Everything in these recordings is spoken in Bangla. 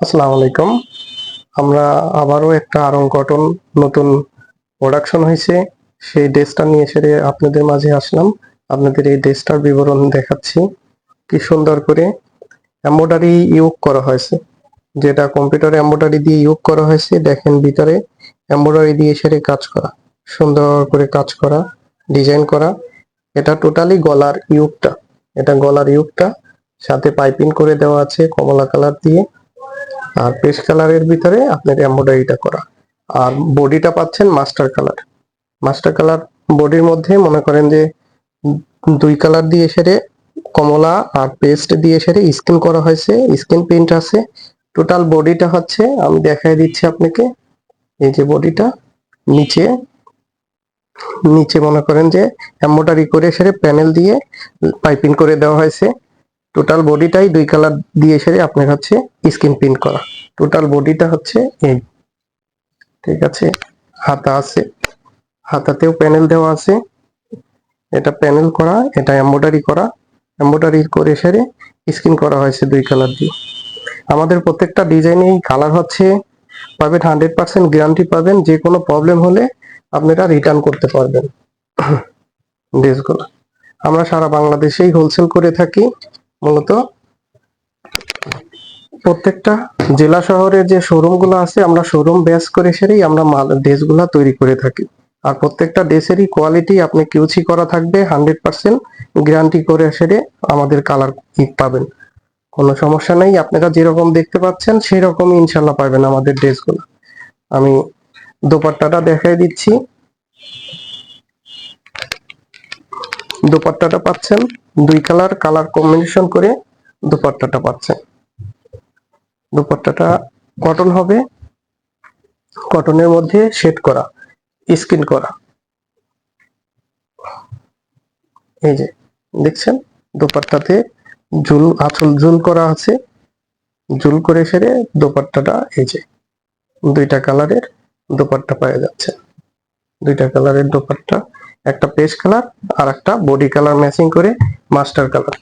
আসসালামু আলাইকুম। আমরা আবারও একটা আরং কটন নতুন প্রোডাকশন হয়েছে সেই ড্রেসটা নিয়ে সেরে আপনাদের মাঝে আসলাম। আপনাদের এই ড্রেসটার বিবরণ দেখাচ্ছি। কি সুন্দর করে এম্ব্রয়ডারি ইউক করা হয়েছে। যেটা কম্পিউটার এম্ব্রয়ডারি দিয়ে ইউক করা হয়েছে। দেখেন ভিতরে এম্ব্রয়ডারি দিয়ে সেরে কাজ করা। সুন্দর করে কাজ করা ডিজাইন করা। এটা টোটালি গলার ইউকটা এটা গলার ইউকটা সাথে পাইপিং করে দেওয়া আছে কমলা কালার দিয়ে। আর পেস্ট কালারের ভিতরে আপনার এমব্রয়ডারিটা করা। আর বডিটা পাচ্ছেন মাস্টার কালার মাস্টার কালার বডির মধ্যে মনে করেন যে দুই কালার দিয়ে সেরে কমলা আর পেস্ট দিয়ে সেরে স্কিন করা হয়েছে স্কিন প্রিন্ট আছে। টোটাল বডিটা হচ্ছে, আমি দেখাই দিচ্ছি আপনাকে, এই যে বডিটা নিচে। নিচে মনে করেন যে এমব্রয়ডারি করে সেরে প্যানেল দিয়ে পাইপিং করে দেওয়া হয়েছে। টোটাল বডিটাই দুই কালার দিয়ে সেরে আপনার হচ্ছে স্কিন প্রিন্ট করা। টোটাল বডিটা হচ্ছে এই। ঠিক আছে? হাতা আছে। হাতাতেও প্যানেল দেওয়া আছে। এটা প্যানেল করা, এটা এমব্রয়ডারি করা। এমব্রয়ডারি করে সেরে স্কিন করা হয়েছে দুই কালার দিয়ে। আমাদের প্রত্যেকটা ডিজাইনেই কালার হচ্ছে পাবেন হান্ড্রেড পার্সেন্ট গ্যারান্টি পাবেন, যে কোনো প্রবলেম হলে আপনারা রিটার্ন করতে পারবেন। ড্রেসগুলো আমরা সারা বাংলাদেশেই হোলসেল করে থাকি। মূলত প্রত্যেকটা জেলা শহরে যে শোরুমগুলো আছে, আমরা শোরুম বেস করে সেরেই আমরা মাল ড্রেসগুলো তৈরি করে থাকি। আর প্রত্যেকটা ড্রেসেরই কোয়ালিটি আপনি কিউসি করা থাকবে হান্ড্রেড পার্সেন্ট গ্যারান্টি করে সেরে আমাদের কালার পাবেন। কোনো সমস্যা নেই, আপনারা যেরকম দেখতে পাচ্ছেন সেই রকমই ইনশাল্লাহ পাবেন আমাদের ড্রেসগুলো আমি দোপাট্টাটা দেখাই দিচ্ছি। দোপাট্টাটা পাচ্ছেন। দুই কালার কালার কম্বিনেশন করে দোপাট্টাটা পাচ্ছেন। দোপাট্টাটা কটন হবে। কটনের মধ্যে শেড করা স্কিন করা। এই যে, দেখছেন? দোপাট্টাতে ঝুল আঁচল ঝুল করা আছে। ঝুল করে সেরে দোপাট্টাটা, এই যে, দুইটা কালারের দোপাট্টা পাওয়া যাচ্ছে। দুইটা কালারের দোপাট্টা একটা পেস্ট কালার আর একটা বডি কালার ম্যাচিং করে মাস্টার কালার।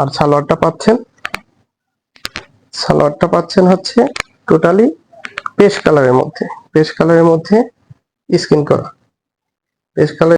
আর সালোয়ারটা পাচ্ছেন সালোয়ারটা পাচ্ছেন হচ্ছে টোটালি পেস কালারের মধ্যে পেস কালারের মধ্যে স্কিন করা। Paste colour